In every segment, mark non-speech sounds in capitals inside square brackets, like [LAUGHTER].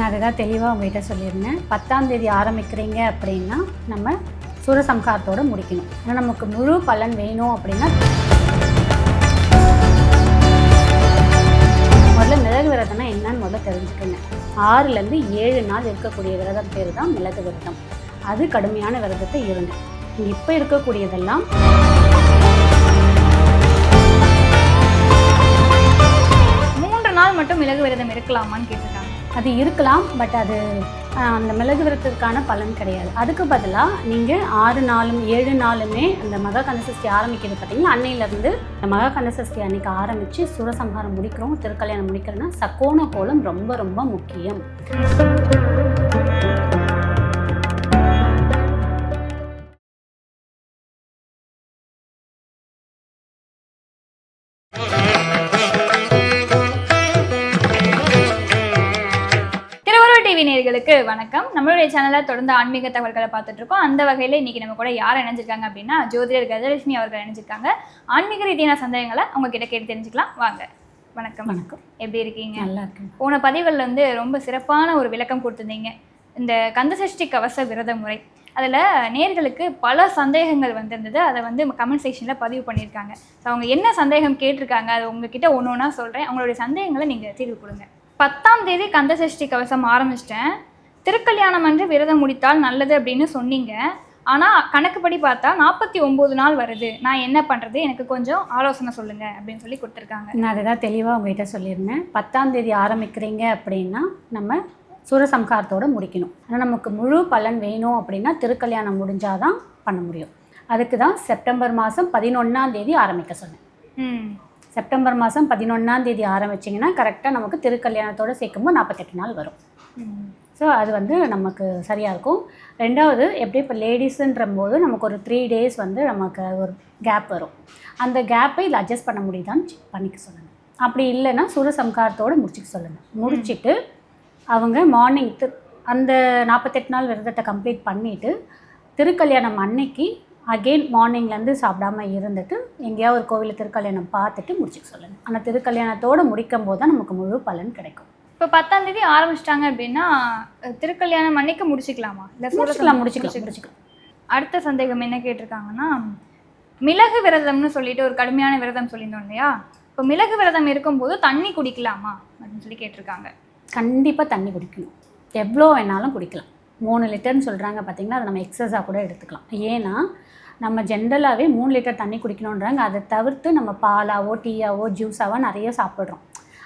நான் அதுதான் தெளிவாக உங்கள்கிட்ட சொல்லியிருந்தேன். பத்தாம் தேதி ஆரம்பிக்கிறீங்க அப்படின்னா நம்ம சூரசம்ஹாரத்தோட முடிக்கணும். ஆனால் நமக்கு முழு பலன் வேணும் அப்படின்னா முதல்ல மிளகு விரதம்னா என்னன்னு முதல்ல தெரிஞ்சுக்கோங்க. ஆறுலேருந்து ஏழு நாள் இருக்கக்கூடிய விரதம் பேர் தான் மிளகு விரதம். அது கடுமையான விரதத்தை இருங்க. இப்போ இருக்கக்கூடியதெல்லாம் மூன்று நாள் மட்டும் மிளகு விரதம் இருக்கலாமான்னு கேட்டிருக்காங்க அது இருக்கலாம் பட் அது அந்த மிளகு விரதத்துக்கான பலன் கிடையாது. அதுக்கு பதிலாக நீங்கள் ஆறு நாளும் ஏழு நாளுமே அந்த மகா கந்தசஷ்டி ஆரம்பிக்கிறது பார்த்தீங்கன்னா அன்னையிலேருந்து இந்த மகா கந்தசஷ்டி அன்னைக்கு ஆரம்பித்து சூரசம்ஹாரம் முடிக்கிறோம் திருக்கல்யாணம் முடிக்கிறோன்னா சக்கோண கோலம் ரொம்ப ரொம்ப முக்கியம். நேயர்களுக்கு வணக்கம். நம்மளுடைய சேனலில் தொடர்ந்து ஆன்மீக தகவல்களை பார்த்துட்டு இருக்கோம் அந்த வகையில் இன்னைக்கு நம்ம கூட யார் இணைஞ்சிருக்காங்க அப்படின்னா ஜோதிடர் கஜலட்சுமி அவர்கள் இணைஞ்சிருக்காங்க. ஆன்மீக ரீதியான சந்தேகங்களை அவங்க கிட்ட கேட்டு தெரிஞ்சுக்கலாம். வாங்க. வணக்கம். வணக்கம். எப்படி இருக்கீங்க? நல்லா இருக்கு போன பதிவுகளில் வந்து ரொம்ப சிறப்பான ஒரு விளக்கம் கொடுத்துருந்தீங்க. இந்த கந்தசஷ்டி கவச விரத முறை. அதில் நேர்களுக்கு பல சந்தேகங்கள் வந்திருந்தது. அதை வந்து கமெண்ட் செக்ஷனில் பதிவு பண்ணியிருக்காங்க. ஸோ அவங்க என்ன சந்தேகம் கேட்டிருக்காங்க அது உங்ககிட்ட ஒன்று ஒன்றா சொல்கிறேன் அவங்களுடைய சந்தேகங்களை நீங்கள் தீர்வு கொடுங்க. பத்தாம் தேதி கந்தசஷ்டி கவசம் ஆரம்பிச்சிட்டேன். திருக்கல்யாணம் அன்று விரதம் முடித்தால் நல்லது அப்படின்னு சொன்னீங்க. ஆனால் கணக்குப்படி பார்த்தா நாற்பத்தி ஒம்பது நாள் வருது. நான் என்ன பண்ணுறது எனக்கு கொஞ்சம் ஆலோசனை சொல்லுங்கள் அப்படின்னு சொல்லி கொடுத்துருக்காங்க. நான் அதுதான் தெளிவாக உங்ககிட்ட சொல்லியிருந்தேன். பத்தாம் தேதி ஆரம்பிக்கிறீங்க அப்படின்னா நம்ம சூரசம்ஹாரத்தோட முடிக்கணும். ஆனால் நமக்கு முழு பலன் வேணும் அப்படின்னா திருக்கல்யாணம் முடிஞ்சாதான் பண்ண முடியும். அதுக்கு தான் செப்டம்பர் மாதம் பதினொன்றாம் தேதி ஆரம்பிக்க சொன்னேன். ம். செப்டம்பர் மாதம் பதினொன்றாம் தேதி ஆரம்பிச்சிங்கன்னா கரெக்டாக நமக்கு திருக்கல்யாணத்தோட சேர்க்கும்போது நாற்பத்தெட்டு நாள் வரும். ஸோ அது வந்து நமக்கு சரியாக இருக்கும். ரெண்டாவது எப்படி இப்போ லேடிஸுன்ற போது நமக்கு ஒரு த்ரீ டேஸ் வந்து நமக்கு ஒரு கேப் வரும். அந்த கேப்பை இதில் அட்ஜஸ்ட் பண்ண முடியுதான்னு செக் பண்ணிக்க சொல்லுங்கள் அப்படி இல்லைன்னா சுரசம்காரத்தோடு முடிச்சுக்க சொல்லுங்கள் முடிச்சுட்டு அவங்க மார்னிங் திரு அந்த நாற்பத்தெட்டு நாள் விரதத்தை கம்ப்ளீட் பண்ணிவிட்டு திருக்கல்யாணம் அன்னைக்கு அகெயின் மார்னிங்லேருந்து சாப்பிடாம இருந்துட்டு எங்கேயாவது ஒரு கோவிலில் திருக்கல்யாணம் பார்த்துட்டு முடிச்சுக்க சொல்லுங்கள் ஆனால் திருக்கல்யாணத்தோடு முடிக்கும் போது தான் நமக்கு முழு பலன் கிடைக்கும். இப்போ பத்தாம் தேதி ஆரம்பிச்சிட்டாங்க அப்படின்னா திருக்கல்யாணம் அன்னைக்கு முடிச்சுக்கலாமா? இல்லை முடிச்சுக்கலாம் முடிச்சுக்கலாம் முடிச்சுக்கலாம். அடுத்த சந்தேகம் என்ன கேட்டிருக்காங்கன்னா மிளகு விரதம்னு சொல்லிட்டு ஒரு கடுமையான விரதம் சொல்லியிருந்தோம் இல்லையா? இப்போ மிளகு விரதம் இருக்கும்போது தண்ணி குடிக்கலாமா? அப்படின்னு சொல்லி கேட்டிருக்காங்க. கண்டிப்பாக தண்ணி குடிக்கணும். எவ்வளோ வேணாலும் குடிக்கலாம். மூணு லிட்டர்னு சொல்கிறாங்க பார்த்தீங்கன்னா அதை நம்ம எக்ஸஸாக கூட எடுத்துக்கலாம். ஏன்னா நம்ம ஜென்ரலாகவே மூணு லிட்டர் தண்ணி குடிக்கணுன்றாங்க அதை தவிர்த்து நம்ம பாலாவோ டீயாவோ ஜூஸாவோ நிறைய சாப்பிட்றோம்.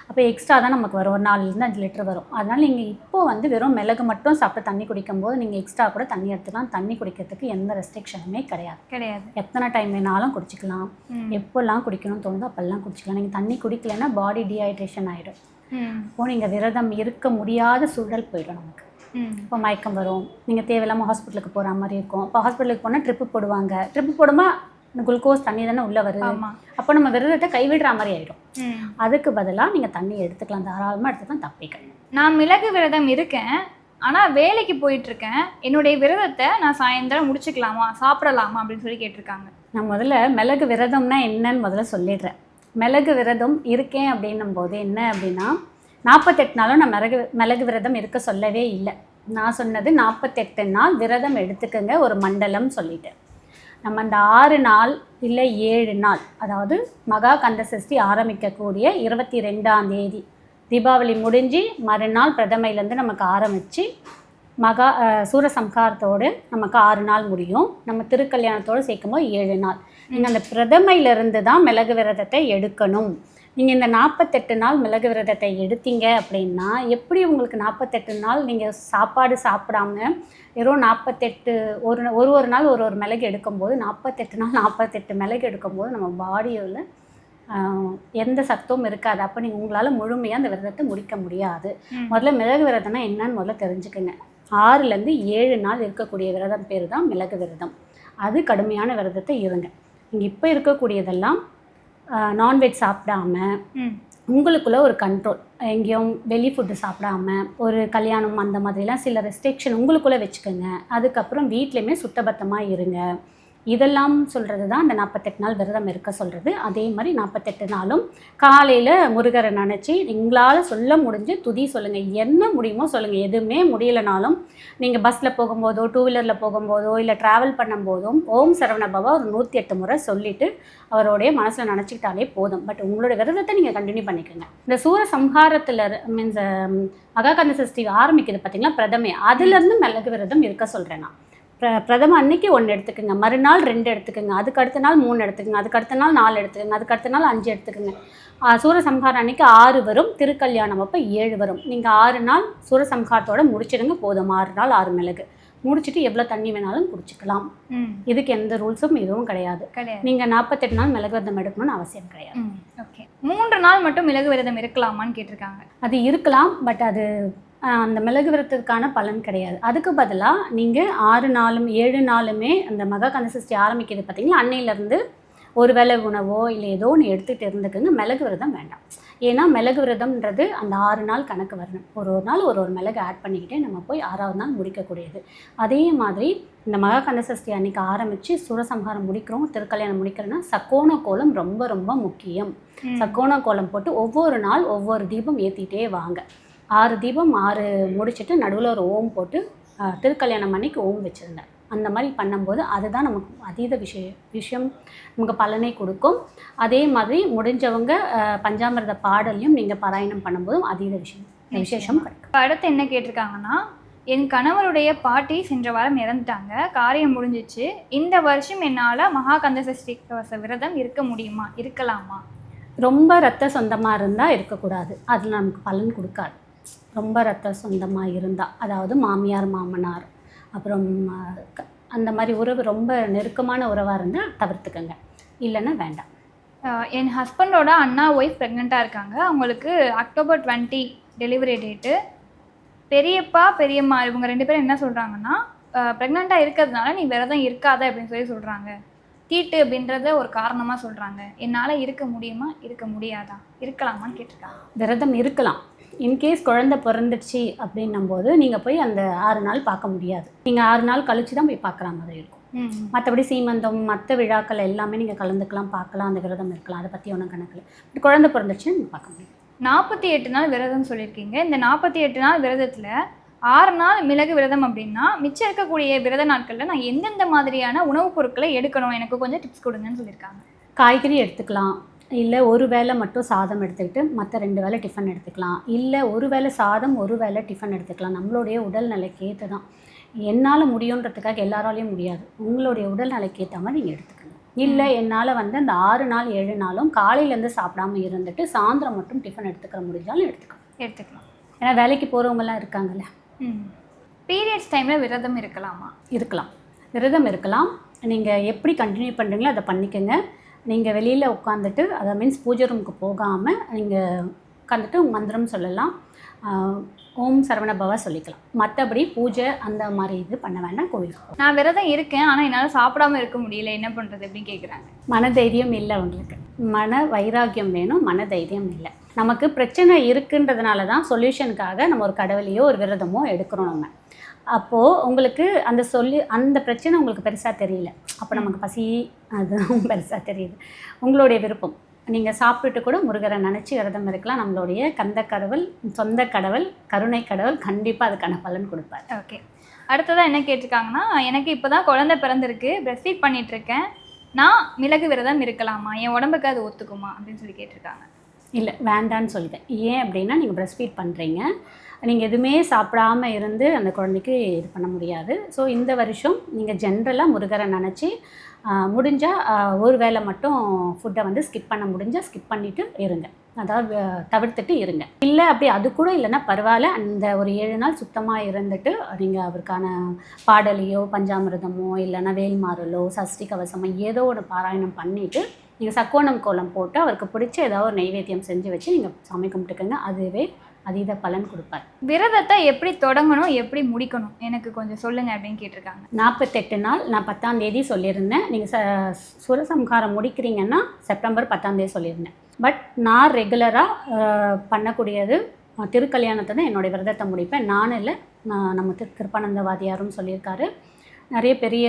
அப்போ எக்ஸ்ட்ரா தான் நமக்கு வரும். ஒரு நாலுலேருந்து அஞ்சு லிட்டர் வரும். அதனால் நீங்கள் இப்போ வந்து வெறும் மிளகு மட்டும் சாப்பிட்டு தண்ணி குடிக்கும்போது நீங்கள் எக்ஸ்ட்ரா கூட தண்ணி எடுத்துக்கலாம். தண்ணி குடிக்கிறதுக்கு எந்த ரெஸ்ட்ரிக்ஷனுமே கிடையாது. கிடையாது. எத்தனை டைம் வேணாலும் குடிச்சிக்கலாம். எப்போல்லாம் குடிக்கணும்னு தோணுதோ அப்போல்லாம் குடிச்சிக்கலாம். நீங்கள் தண்ணி குடிக்கலைன்னா பாடி டீஹைட்ரேஷன் ஆகிடும் ம். இப்போ நீங்கள் விரதம் இருக்க முடியாத சூழல் போயிடும் நமக்கு. இப்போ மயக்கம் வரும். நீங்கள் தேவையில்லாமல் ஹாஸ்பிட்டலுக்கு போகிற மாதிரி இருக்கும். இப்போ ஹாஸ்பிட்டலுக்கு போனால் ட்ரிப்பு போடுவாங்க. ட்ரிப்பு போடுமா இந்த குளுக்கோஸ் தண்ணி தானே உள்ளே வருது. அப்போ நம்ம விரதத்தை கைவிடுற மாதிரி ஆகிடும் அதுக்கு பதிலாக நீங்கள் தண்ணி எடுத்துக்கலாம். தாராளமாக எடுத்துக்கலாம் தப்பே கிடையாது நான் மிளகு விரதம் இருக்கேன். ஆனால் வேலைக்கு போயிட்டு இருக்கேன். என்னுடைய விரதத்தை நான் சாயந்தரம் முடிச்சுக்கலாமா சாப்பிடலாமா அப்படின்னு சொல்லி கேட்டிருக்காங்க. நான் முதல்ல மிளகு விரதம்னா என்னன்னு முதல்ல சொல்லிடுறேன். மிளகு விரதம் இருக்கேன் அப்படின்னும் போது என்ன அப்படின்னா நாற்பத்தெட்டு நாளும் நான் மிளகு மிளகு விரதம் இருக்க சொல்லவே இல்லை. நான் சொன்னது நாற்பத்தெட்டு நாள் விரதம் எடுத்துக்கங்க ஒரு மண்டலம் சொல்லிட்டேன் நம்ம அந்த ஆறு நாள் இல்லை ஏழு நாள் அதாவது மகா கந்த சஷ்டி ஆரம்பிக்கக்கூடிய இருபத்தி ரெண்டாம் தேதி தீபாவளி முடிஞ்சு மறுநாள் பிரதமையிலேருந்து நமக்கு ஆரம்பித்து மகா அஹ், சூரசம்ஹாரத்தோடு நமக்கு ஆறு நாள் முடியும். நம்ம திருக்கல்யாணத்தோடு சேர்க்கும்போது ஏழு நாள். நீங்கள் அந்த பிரதமையிலிருந்து தான் மிளகு விரதத்தை எடுக்கணும். நீங்கள் இந்த நாற்பத்தெட்டு நாள் மிளகு விரதத்தை எடுத்தீங்க அப்படின்னா எப்படி உங்களுக்கு நாற்பத்தெட்டு நாள் நீங்கள் சாப்பாடு சாப்பிடாம வெறும் நாற்பத்தெட்டு ஒரு ஒரு ஒரு நாள் ஒரு ஒரு மிளகு எடுக்கும்போது நாற்பத்தெட்டு நாள் நாற்பத்தெட்டு மிளகு எடுக்கும்போது நம்ம பாடியில் எந்த சத்தும் இருக்காது. அப்போ நீங்கள் உங்களால் முழுமையாக அந்த விரதத்தை முடிக்க முடியாது. முதல்ல மிளகு விரதம்னா என்னன்னு முதல்ல தெரிஞ்சுக்கங்க. ஆறுலேருந்து ஏழு நாள் இருக்கக்கூடிய விரதம் பேர் தான் மிளகு விரதம். அது கடுமையான விரதத்தை இருங்க. நீங்கள் இப்போ இருக்கக்கூடியதெல்லாம் நான்வெஜ் சாப்பிடாம உங்களுக்குள்ள ஒரு கண்ட்ரோல் எங்கேயும் வெளி ஃபுட்டு சாப்பிடாம ஒரு கல்யாணம் அந்த மாதிரிலாம் சில ரெஸ்ட்ரிக்ஷன் உங்களுக்குள்ளே வச்சுக்கோங்க. அதுக்கப்புறம் வீட்லேயுமே சுத்தபத்தமாக இருங்க. இதெல்லாம் சொல்கிறது தான் அந்த நாற்பத்தெட்டு நாள் விரதம் இருக்க சொல்கிறது அதே மாதிரி நாற்பத்தெட்டு நாளும் காலையில் முருகரை நினச்சி உங்களால் சொல்ல முடிஞ்சு துதி சொல்லுங்கள் என்ன முடியுமோ சொல்லுங்கள் எதுவுமே முடியலனாலும் நீங்கள் பஸ்ஸில் போகும்போதோ டூ வீலரில் போகும்போதோ இல்லை ட்ராவல் பண்ணும்போதும் ஓம் சரவண பாபா ஒரு நூற்றி எட்டு முறை சொல்லிவிட்டு அவருடைய மனசில் நினச்சிக்கிட்டாலே போதும். பட் உங்களோட விரதத்தை நீங்கள் கண்டினியூ பண்ணிக்கோங்க. இந்த சூர சம்ஹாரத்தில் மீன்ஸ் மகாகந்த சஷ்டி ஆரம்பிக்குது பார்த்தீங்களா பிரதமே. அதுலேருந்து மிளகு விரதம் இருக்க சொல்கிறேன் நான். பிர பிரதம அன்னைக்கு ஒன்று எடுத்துக்கோங்க. மறுநாள் ரெண்டு எடுத்துக்கோங்க. அதுக்கு அடுத்த நாள் மூணு எடுத்துக்கோங்க. அதுக்கு அடுத்த நாள் நாலு எடுத்துக்கோங்க. அதுக்கு அடுத்த நாள் அஞ்சு எடுத்துக்கோங்க. சூரசம்ஹாரம் அன்னைக்கு ஆறு வரும். திருக்கல்யாணம் அப்போ ஏழு வரும். நீங்கள் ஆறு நாள் சூரசம்ஹாரத்தோட முடிச்சிடுங்க. போதும். ஆறு நாள் ஆறு மிளகு. முடிச்சிட்டு எவ்வளோ தண்ணி வேணாலும் குடிச்சிக்கலாம். ம். இதுக்கு எந்த ரூல்ஸும் எதுவும் கிடையாது. நீங்கள் நாற்பத்தெட்டு நாள் மிளகு விரதம் எடுக்கணும்னு அவசியம் கிடையாது. ஓகே. மூன்று நாள் மட்டும் மிளகு விரதம் இருக்கலாமான்னு கேட்டிருக்காங்க. அது இருக்கலாம். பட் அது அந்த மிளகு விரதத்துக்கான பலன் கிடையாது. அதுக்கு பதிலாக நீங்கள் ஆறு நாளும் ஏழு நாளுமே அந்த மகா கந்தசஷ்டி ஆரம்பிக்கிறது பார்த்தீங்களா அன்னையிலேருந்து ஒரு வேளை உணவோ இல்லை ஏதோ ஒன்று எடுத்துகிட்டு இருந்துக்குங்க. மிளகு விரதம் வேண்டாம். ஏன்னா மிளகு விரதம்ன்றது அந்த ஆறு நாள் கணக்கு வரணும். ஒரு ஒரு நாள் ஒரு ஒரு மிளகு ஆட் பண்ணிக்கிட்டே நம்ம போய் ஆறாவது நாள் முடிக்கக்கூடியது. அதே மாதிரி இந்த மகா கந்தசஷ்டி அன்னைக்கு ஆரம்பித்து சூரசம்ஹாரம் முடிக்கிறோம் திருக்கல்யாணம் முடிக்கிறோன்னா சக்கோண கோலம் ரொம்ப ரொம்ப முக்கியம். சக்கோண கோலம் போட்டு ஒவ்வொரு நாள் ஒவ்வொரு தீபம் ஏற்றிட்டே வாங்க. ஆறு தீபம் ஆறு முடிச்சுட்டு நடுவில் ஒரு ஓம் போட்டு திருக்கல்யாணம் அன்னைக்கு ஓம் வச்சுருந்தேன் அந்த மாதிரி பண்ணும்போது அதுதான் நமக்கு அதீத விஷய விஷயம் நமக்கு பலனை கொடுக்கும். அதே மாதிரி முடிஞ்சவங்க பஞ்சாமிர்த பாடலையும் நீங்கள் பாராயணம் பண்ணும்போதும் அதீத விஷயம் விசேஷம் கிடைக்கும். இப்ப அடுத்து என்ன கேட்டிருக்காங்கன்னா என் கணவருடைய பாட்டி சென்ற வாரம் இறந்துட்டாங்க காரியம் முடிஞ்சிச்சு. இந்த வருஷம் என்னால் மகா கந்த சஷ்டி கவச விரதம் இருக்க முடியுமா? இருக்கலாமா? ரொம்ப ரத்த சொந்தமாக இருந்தால் இருக்கக்கூடாது. அது நமக்கு பலன் கொடுக்காது. ரொம்ப ரத்த சொந்தமாக இருந்தால் அதாவது மாமியார் மாமனார் அப்புறம் அந்த மாதிரி உறவு ரொம்ப நெருக்கமான உறவாக இருந்தால் தவிர்த்துக்கங்க. இல்லைன்னா வேண்டாம். என் ஹஸ்பண்டோட அண்ணா ஒய்ஃப் ப்ரெக்னெண்ட்டாக இருக்காங்க. அவங்களுக்கு அக்டோபர் டுவெண்ட்டி டெலிவரி டேட்டு. பெரியப்பா பெரியம்மா இவங்க ரெண்டு பேரும் என்ன சொல்கிறாங்கன்னா ப்ரெக்னெண்ட்டாக இருக்கிறதுனால நீ விரதம் இருக்காத அப்படின்னு சொல்லி சொல்கிறாங்க தீட்டு அப்படின்றத ஒரு காரணமாக சொல்கிறாங்க என்னால் இருக்க முடியுமா? இருக்க முடியாதா? இருக்கலாமான்னு கேட்டிருக்காங்க. விரதம் இருக்கலாம். இன்கேஸ் குழந்தை பிறந்துடுச்சு அப்படின்னும் போது நீங்கள் போய் அந்த ஆறு நாள் பார்க்க முடியாது. நீங்கள் ஆறு நாள் கழிச்சு தான் போய் பார்க்குற மாதிரி இருக்கும். மற்றபடி சீமந்தம் மற்ற விழாக்கள் எல்லாமே நீங்கள் கலந்துக்கலாம் பார்க்கலாம் அந்த விரதம் இருக்கலாம். அதை பற்றி ஒன்றும் கணக்கில் பட் குழந்தை பிறந்துச்சுன்னா நீங்கள் பார்க்க முடியும். நாற்பத்தி எட்டு நாள் விரதம் சொல்லியிருக்கீங்க. இந்த நாற்பத்தி எட்டு நாள் விரதத்தில் ஆறு நாள் மிளகு விரதம் அப்படின்னா மிச்சம் இருக்கக்கூடிய விரத நாட்களில் நான் எந்தெந்த மாதிரியான உணவுப் பொருட்களை எடுக்கணும்? எனக்கு கொஞ்சம் டிப்ஸ் கொடுங்கன்னு சொல்லியிருக்காங்க. காய்கறி எடுத்துக்கலாம். இல்லை ஒரு வேளை மட்டும் சாதம் எடுத்துக்கிட்டு மற்ற ரெண்டு வேளை டிஃபன் எடுத்துக்கலாம். இல்லை ஒரு வேளை சாதம் ஒரு வேளை டிஃபன் எடுத்துக்கலாம். நம்மளுடைய உடல்நிலைக்கு ஏற்று தான். என்னால் முடியுன்றதுக்காக எல்லாராலையும் முடியாது. உங்களுடைய உடல்நிலைக்கு ஏற்ற மாதிரி நீங்கள் எடுத்துக்கணும். இல்லை என்னால் வந்து அந்த ஆறு நாள் ஏழு நாளும் காலையிலேருந்து சாப்பிடாம இருந்துட்டு சாயந்தரம் மட்டும் டிஃபன் எடுத்துக்கிற முடிஞ்சாலும் எடுத்துக்கலாம். எடுத்துக்கலாம். ஏன்னா வேலைக்கு போகிறவங்கலாம் இருக்காங்கல்ல. ம். பீரியட்ஸ் டைமில் விரதம் இருக்கலாமா? இருக்கலாம். விரதம் இருக்கலாம். நீங்கள் எப்படி கண்டினியூ பண்ணுறீங்களோ அதை பண்ணிக்கோங்க. நீங்கள் வெளியில் உட்காந்துட்டு அதை மீன்ஸ் பூஜை ரூமுக்கு போகாமல் நீங்கள் உட்காந்துட்டு மந்திரம் சொல்லலாம். ஓம் சரவண பவா சொல்லிக்கலாம். மற்றபடி பூஜை அந்த மாதிரி இது பண்ண வேண்டாம் கோவிலுக்கு நான் விரதம் இருக்கேன் ஆனால் என்னால் சாப்பிடாம இருக்க முடியல. என்ன பண்ணுறது அப்படின்னு கேட்குறாங்க மனதைரியம் இல்லை உங்களுக்கு மன வைராக்கியம் வேணும் மனதைரியம் இல்லை. நமக்கு பிரச்சனை இருக்குன்றதுனால தான் சொல்யூஷனுக்காக நம்ம ஒரு கடவுளையோ ஒரு விரதமோ எடுக்கிறோம் நம்ம. அப்போது உங்களுக்கு அந்த சொல்லி அந்த பிரச்சனை உங்களுக்கு பெருசாக தெரியல. அப்போ நமக்கு பசி அதுதான் [LAUGHS] பெருசாக தெரியுது. உங்களுடைய விருப்பம். நீங்கள் சாப்பிட்டுட்டு கூட முருகரை நினச்சி விரதம் இருக்கலாம். நம்மளுடைய கந்த கடவுள் சொந்த கடவுள் கருணை கடவுள் கண்டிப்பாக அதுக்கான பலன் கொடுப்பார். ஓகே. அடுத்ததாக என்ன கேட்டிருக்காங்கன்னா எனக்கு இப்போ தான் குழந்தை பிறந்திருக்கு பிரஸ்ட் ஃபீட் பண்ணிட்டு இருக்கேன் நான் மிளகு விரதம் இருக்கலாமா? என் உடம்புக்கு அது ஒத்துக்குமா? அப்படின்னு சொல்லி கேட்டிருக்காங்க. இல்லை வேண்டான்னு சொல்லிட்டேன். ஏன் அப்படின்னா நீங்கள் பிரஸ்ட் ஃபீட் பண்ணுறீங்க நீங்கள் எதுவுமே சாப்பிடாம இருந்து அந்த குழந்தைக்கு இது பண்ண முடியாது. ஸோ இந்த வருஷம் நீங்கள் ஜென்ரலாக முருகரை நினச்சி முடிஞ்சால் ஒரு வேளை மட்டும் ஃபுட்டை வந்து ஸ்கிப் பண்ண முடிஞ்சால் ஸ்கிப் பண்ணிவிட்டு இருங்க. அதாவது தவிர்த்துட்டு இருங்க. இல்லை அப்படி அது கூட இல்லைன்னா பரவாயில்ல. அந்த ஒரு ஏழு நாள் சுத்தமாக இருந்துட்டு நீங்கள் அவருக்கான பாடலையோ பஞ்சாமிர்தமோ இல்லைன்னா வேல்மாறலோ சஷ்டி கவசமோ ஏதோ ஒன்று பாராயணம் பண்ணிவிட்டு நீங்கள் சக்கோணம் கோலம் போட்டு அவருக்கு பிடிச்ச ஏதாவது ஒரு நைவேத்தியம் செஞ்சு வச்சு நீங்கள் சாமி கும்பிட்டுக்கோங்க. அதுவே அதீத பலன் கொடுப்பார். விரதத்தை எப்படி தொடங்கணும் எப்படி முடிக்கணும்? எனக்கு கொஞ்சம் சொல்லுங்க அப்படின்னு கேட்டிருக்காங்க. நாற்பத்தெட்டு நாள் நான் பத்தாம் தேதி சொல்லியிருந்தேன். நீங்கள் ச சுரசம்ஹாரம் முடிக்கிறீங்கன்னா செப்டம்பர் பத்தாம் தேதி சொல்லியிருந்தேன். பட் நான் ரெகுலராக பண்ணக்கூடியது திருக்கல்யாணத்தை தான் என்னுடைய விரதத்தை முடிப்பேன். நான் இல்லை நான் நம்ம திரு கிருப்பானந்த வாதியாரும் சொல்லியிருக்காரு. நிறைய பெரிய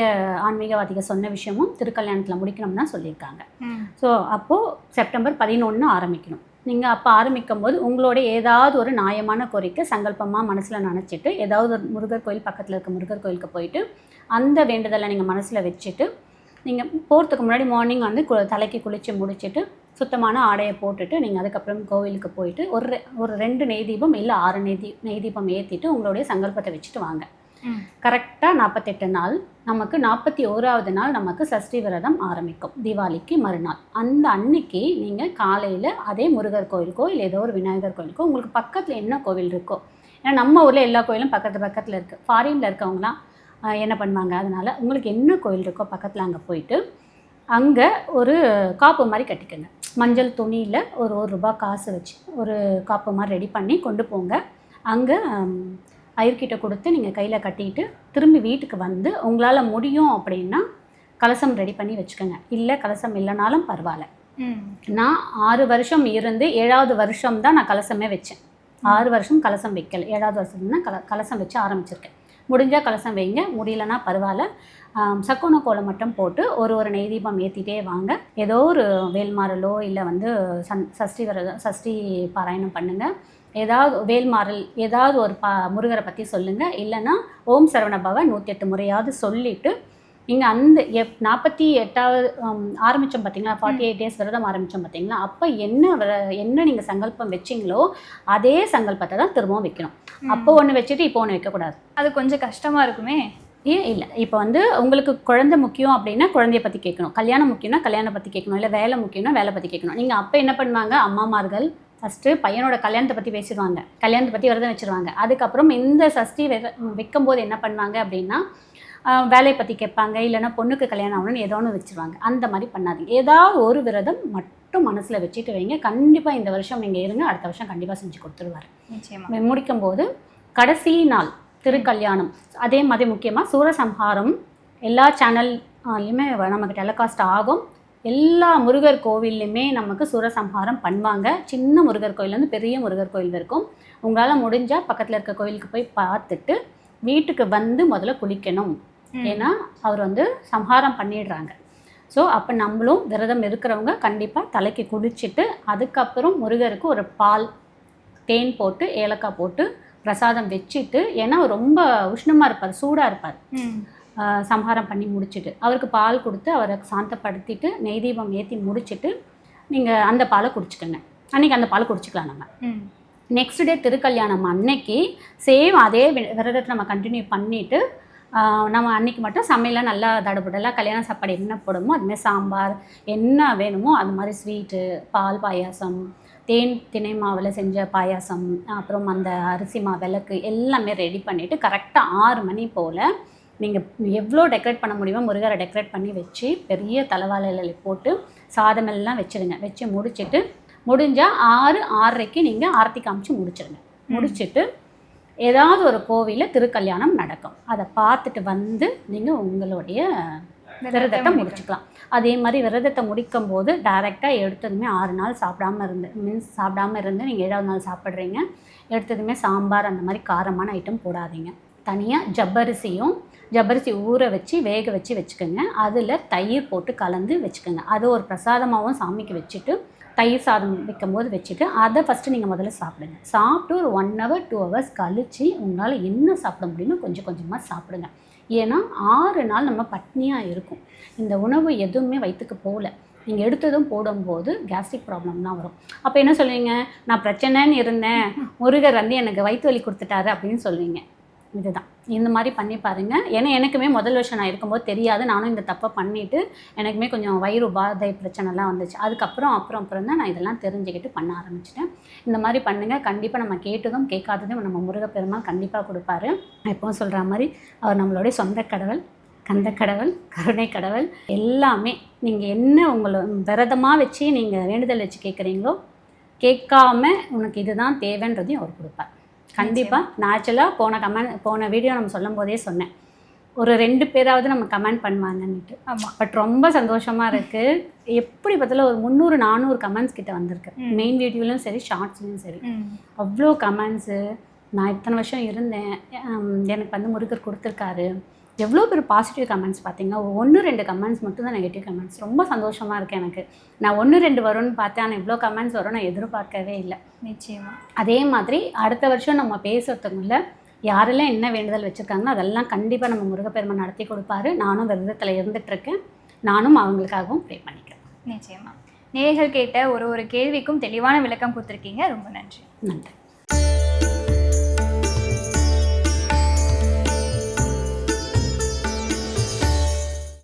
ஆன்மீகவாதிகள் சொன்ன விஷயமும் திருக்கல்யாணத்தில் முடிக்கணும்னு சொல்லியிருக்காங்க. ஸோ அப்போது செப்டம்பர் பதினொன்று ஆரம்பிக்கணும். நீங்கள் அப்போ ஆரம்பிக்கும் போது உங்களோட ஏதாவது ஒரு நியாயமான கோரிக்கை சங்கல்பமாக மனசில் நினச்சிட்டு ஏதாவது ஒரு முருகர் கோயில் பக்கத்தில் இருக்க முருகர் கோயிலுக்கு போயிட்டு அந்த வேண்டுதலை நீங்கள் மனசில் வச்சுட்டு நீங்கள் போகிறதுக்கு முன்னாடி மார்னிங் வந்து கு தலைக்கு குளித்து முடிச்சுட்டு சுத்தமான ஆடையை போட்டுட்டு நீங்கள் அதுக்கப்புறம் கோவிலுக்கு போயிட்டு ஒரு ரெ- ஒரு ரெண்டு நெய் தீபம் இல்லை ஆறு நெய் தீ நெய் தீபம் ஏற்றிட்டு உங்களுடைய சங்கல்பத்தை வச்சுட்டு வாங்க. கரெக்டாக நாற்பத்தெட்டு நாள். நமக்கு நாற்பத்தி ஓராவது நாள் நமக்கு சஷ்டி விரதம் ஆரம்பிக்கும். தீபாவளிக்கு மறுநாள். அந்த அன்னைக்கு நீங்கள் காலையில் அதே முருகர் கோயிலுக்கோ இல்லை ஏதோ ஒரு விநாயகர் கோயிலுக்கோ உங்களுக்கு பக்கத்தில் என்ன கோவில் இருக்கோ ஏன்னா நம்ம ஊரில் எல்லா கோயிலும் பக்கத்து பக்கத்தில் இருக்குது ஃபாரினில் இருக்கவங்களாம் என்ன பண்ணுவாங்க? அதனால் உங்களுக்கு என்ன கோயில் இருக்கோ பக்கத்தில் அங்கே போயிட்டு அங்கே ஒரு காப்பு மாதிரி கட்டிக்கோங்க. மஞ்சள் துணியில் ஒரு ஒரு ரூபா காசு வச்சு ஒரு காப்பு மாதிரி ரெடி பண்ணி கொண்டு போங்க. அங்கே ஐயர்கிட்ட கொடுத்து நீங்கள் கையில் கட்டிட்டு திரும்பி வீட்டுக்கு வந்து உங்களால் முடியும் அப்படின்னா கலசம் ரெடி பண்ணி வச்சுக்கோங்க. இல்லை கலசம் இல்லைனாலும் பரவாயில்ல. நான் ஆறு வருஷம் இருந்து ஏழாவது வருஷம் தான் நான் கலசமே வச்சேன். ஆறு வருஷம் கலசம் வைக்கல. ஏழாவது வருஷம் தான் கல கலசம் வச்சு ஆரம்பிச்சிருக்கேன். முடிஞ்சால் கலசம் வைங்க. முடியலன்னா பரவாயில்ல. ஆம், சக்குன கோலம் மட்டும் போட்டு ஒரு ஒரு நெய் தீபம் ஏற்றிட்டே வாங்க. ஏதோ ஒரு வேல்மாறலோ இல்லை வந்து சன் சஷ்டி விரதம் சஷ்டி பாராயணம் பண்ணுங்கள் ஏதாவது வேல்மாறல் ஏதாவது ஒரு பா முருகரை பற்றி சொல்லுங்கள் இல்லைன்னா ஓம் சரவண பவ நூற்றி எட்டு முறையாவது சொல்லிவிட்டு நீங்கள் அந்த எப் நாற்பத்தி எட்டாவது ஆரம்பித்தோம் பார்த்தீங்களா ஃபார்ட்டி எயிட் டேஸ் விரதம் ஆரம்பித்தோம் பார்த்தீங்களா அப்போ என்ன விர- என்ன நீங்கள் சங்கல்பம் வச்சிங்களோ அதே சங்கல்பத்தை தான் திரும்பவும் வைக்கணும். அப்போ ஒன்று வச்சுட்டு இப்போ ஒன்று வைக்கக்கூடாது. அது கொஞ்சம் கஷ்டமா இருக்குமே? ஏன் இல்லை. இப்போ வந்து உங்களுக்கு குழந்தை முக்கியம் அப்படின்னா குழந்தைய பற்றி கேட்கணும். கல்யாணம் முக்கியம்னா கல்யாணம் பற்றி கேட்கணும். இல்லை வேலை முக்கியம்னா வேலை பற்றி கேட்கணும். நீங்கள் அப்போ என்ன பண்ணுவாங்க? அம்மாமார்கள் ஃபஸ்ட்டு பையனோட கல்யாணத்தை பற்றி பேசிடுவாங்க. கல்யாணத்தை பற்றி விரதம் வச்சிருவாங்க. அதுக்கப்புறம் இந்த சஷ்டி வைக்கும்போது என்ன பண்ணுவாங்க அப்படின்னா வேலையை பற்றி கேட்பாங்க. இல்லைன்னா பொண்ணுக்கு கல்யாணம் ஆகணும்னு ஏதோ ஒன்று வச்சிருவாங்க. அந்த மாதிரி பண்ணாதீங்க. ஏதாவது ஒரு விரதம் மட்டும் மனசில் வச்சுட்டு வைங்க. கண்டிப்பாக இந்த வருஷம் நீங்கள் இருங்க. அடுத்த வருஷம் கண்டிப்பாக செஞ்சு கொடுத்துருவாரு. முடிக்கும் போது கடைசி நாள் திருக்கல்யாணம். அதே மாதிரி முக்கியமாக சூரசம்ஹாரம் எல்லா சேனல்லையுமே நமக்கு டெலிகாஸ்ட் ஆகும். எல்லா முருகர் கோவில்லையுமே நமக்கு சூரசம்ஹாரம் பண்ணுவாங்க. சின்ன முருகர் கோயிலேருந்து பெரிய முருகர் கோயில் இருக்கும் உங்களால் முடிஞ்சால் பக்கத்தில் இருக்க கோயிலுக்கு போய் பார்த்துட்டு வீட்டுக்கு வந்து முதல்ல குளிக்கணும். ஏன்னா அவர் வந்து சம்ஹாரம் பண்ணிடுறாங்க. ஸோ அப்போ நம்மளும் விரதம் இருக்கிறவங்க கண்டிப்பாக தலைக்கு குளிச்சுட்டு அதுக்கப்புறம் முருகருக்கு ஒரு பால் தேன் போட்டு ஏலக்காய் போட்டு பிரசாதம் வச்சுட்டு ஏன்னா ரொம்ப உஷ்ணமாக இருப்பார் சூடாக இருப்பார். சம்ஹாரம் பண்ணி முடிச்சுட்டு அவருக்கு பால் கொடுத்து அவரை சாந்தப்படுத்திட்டு நெய் தீபம் ஏற்றி முடிச்சுட்டு நீங்கள் அந்த பாலை குடிச்சுக்கோங்க. அன்றைக்கி அந்த பாலை குடிச்சிக்கலாம் நம்ம. நெக்ஸ்ட் டே திருக்கல்யாணம் அன்னைக்கு சேம் அதே விரதத்தை நம்ம கண்டினியூ பண்ணிவிட்டு நம்ம அன்னைக்கு மட்டும் சமையலாம் நல்லா தடபுடலாம் கல்யாண சாப்பாடு என்ன போடுமோ அதுமாதிரி சாம்பார் என்ன வேணுமோ அது மாதிரி ஸ்வீட்டு பால் பாயாசம் தேன் திணை மாவில் செஞ்ச பாயாசம் அப்புறம் அந்த அரிசி மா விளக்கு எல்லாமே ரெடி பண்ணிவிட்டு கரெக்டாக ஆறு மணி போல் நீங்கள் எவ்வளோ டெக்கரேட் பண்ண முடியுமோ முருகரை டெக்கரேட் பண்ணி வச்சு பெரிய தலைவாழையில போட்டு சாதம் எல்லாம் வச்சிடுங்க வச்சு முடிச்சிட்டு முடிஞ்சால் ஆறு ஆறரைக்கு நீங்கள் ஆரத்தி காமிச்சு முடிச்சிடுங்க முடிச்சிட்டு ஏதாவது ஒரு கோவிலில் திருக்கல்யாணம் நடக்கும். அதை பார்த்துட்டு வந்து நீங்கள் உங்களுடைய விரதத்தை முடிச்சுக்கலாம். அதே மாதிரி விரதத்தை முடிக்கும் போது டைரெக்டாக எடுத்ததுமே ஆறு நாள் சாப்பிடாம இருந்து மீன்ஸ் சாப்பிடாம இருந்து நீங்கள் ஏழாவது நாள் சாப்பிட்றீங்க. எடுத்ததுமே சாம்பார் அந்த மாதிரி காரமான ஐட்டம் போடாதீங்க. தனியாக ஜவ்வரிசியும் ஜவ்வரிசி ஊற வச்சு வேக வச்சு வச்சுக்கோங்க. அதில் தயிர் போட்டு கலந்து வச்சுக்கோங்க. அது ஒரு பிரசாதமாகவும் சாமிக்கு வச்சுட்டு தயிர் சாதம் வைக்கும்போது வச்சுட்டு அதை ஃபஸ்ட்டு நீங்கள் முதல்ல சாப்பிடுங்க. சாப்பிட்டு ஒரு ஒன் ஹவர் டூ ஹவர்ஸ் கழித்து உங்களால் என்ன சாப்பிட முடியுமோ கொஞ்சம் கொஞ்சமாக சாப்பிடுங்க. ஏன்னா ஆறு நாள் நம்ம பட்னியாக இருக்கும். இந்த உணவு எதுவுமே வயிற்றுக்கு போகல. நீங்கள் எடுத்ததும் போடும்போது கேஸ்ட்ரிக் ப்ராப்ளம்லாம் வரும். அப்போ என்ன சொல்லுவீங்க நான் பிரச்சனைன்னு இருந்தேன். முருகர் வந்து எனக்கு வயிற்று வலி கொடுத்துட்டாரு அப்படின்னு சொல்லுவீங்க இதுதான். இந்த மாதிரி பண்ணி பாருங்கள் ஏன்னா எனக்குமே முதல் வருஷம் நான் இருக்கும்போது தெரியாது. நானும் இந்த தப்பை பண்ணிவிட்டு எனக்குமே கொஞ்சம் வயிறு உபாதை பிரச்சனைலாம் வந்துச்சு. அதுக்கப்புறம் அப்புறம் அப்புறம் தான் நான் இதெல்லாம் தெரிஞ்சுக்கிட்டு பண்ண ஆரம்பிச்சிட்டேன். இந்த மாதிரி பண்ணுங்கள் கண்டிப்பாக நம்ம கேட்டதும் கேட்காததும் நம்ம முருகப்பெருமாள் கண்டிப்பாக கொடுப்பாரு. எப்பவும் சொல்கிற மாதிரி அவர் நம்மளுடைய சொந்த கடவுள் கந்த கடவுள் கருணை கடவுள் எல்லாமே. நீங்கள் என்ன உங்களை விரதமாக வச்சு நீங்கள் வேண்டுதல் வச்சு கேட்குறீங்களோ கேட்காம உனக்கு இதுதான் தேவைன்றதையும் அவர் கொடுப்பார். கண்டிப்பாக நேச்சுரலாக போன கமெண்ட் போன வீடியோ நம்ம சொல்லும் போதே சொன்னேன். ஒரு ரெண்டு பேராவது நம்ம கமெண்ட் பண்ணுவாங்கன்னுட்டு. ஆமா. பட் ரொம்ப சந்தோஷமாக இருக்குது எப்படி பார்த்தாலும் ஒரு முந்நூறு நானூறு கமெண்ட்ஸ் கிட்ட வந்திருக்கு. மெயின் வீடியோலையும் சரி ஷார்ட்ஸ்லையும் சரி. அவ்வளோ கமெண்ட்ஸு நான் இத்தனை வருஷம் இருந்தேன். எனக்கு வந்து முருகர் கொடுத்துருக்காரு. எவ்வளோ பேர் பாசிட்டிவ் கமெண்ட்ஸ் பார்த்தீங்கன்னா ஒன்று ரெண்டு கமெண்ட்ஸ் மட்டும் தான் நெகட்டிவ் கமெண்ட்ஸ் ரொம்ப சந்தோஷமாக இருக்குது எனக்கு. நான் ஒன்று ரெண்டு வரும்னு பார்த்தேன். ஆனால் இவ்வளோ கமெண்ட்ஸ் வரும் நான் எதிர்பார்க்கவே இல்லை. நிச்சயமா. அதே மாதிரி அடுத்த வருஷம் நம்ம பேசுறதுக்குள்ள யாரெல்லாம் என்ன வேண்டுதல் வச்சுருக்காங்களோ அதெல்லாம் கண்டிப்பாக நம்ம முருகப்பெருமான் நடத்தி கொடுப்பாரு. நானும் விரதத்தில் இருந்துகிட்ருக்கேன் நானும் அவங்களுக்காகவும் ப்ரே பண்ணிக்கிறேன். நிச்சயமா. நேர்கள் கேட்ட ஒரு ஒரு கேள்விக்கும் தெளிவான விளக்கம் கொடுத்துருக்கீங்க. ரொம்ப நன்றி. நன்றி.